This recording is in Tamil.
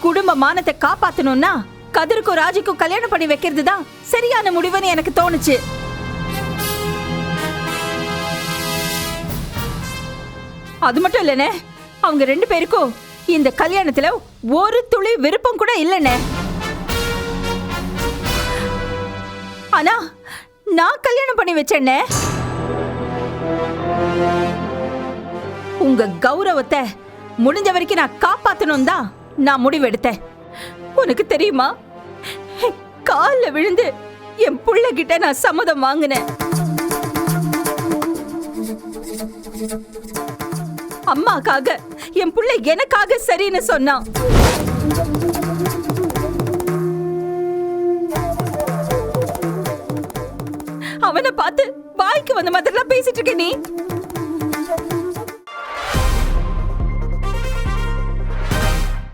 குடும்ப மானத்தை காப்பாத்தணும்னா கதிருக்கும் ராஜிக்கும் கல்யாணம் பண்ணி வைக்கிறது தான் சரியான முடிவுன்னு எனக்கு தோணுச்சு. அது மட்டும் இல்லனே அவங்க ரெண்டு பேருக்கும் இந்த கல்யாணத்துல ஒரு துளி விருப்பம் கூட இல்லனே ஆனா நான் கல்யாணம் பண்ணி வச்சேனே உங்க கௌரவத்தை முடிஞ்ச வரைக்கும் நான் காப்பாத்தணும் தான் நான் முடிவெடுத்தேன். உனக்கு தெரியுமா? காலில் விழுந்து என் புள்ள கிட்ட நான் சம்மதம் வாங்கினேன். அம்மாக்காக என் புள்ள எனக்காக சரின்னு சொன்னான். அவனை பார்த்து வாய்க்கு வந்த மாதிரிலாம் பேசிட்டு இருக்க நீ?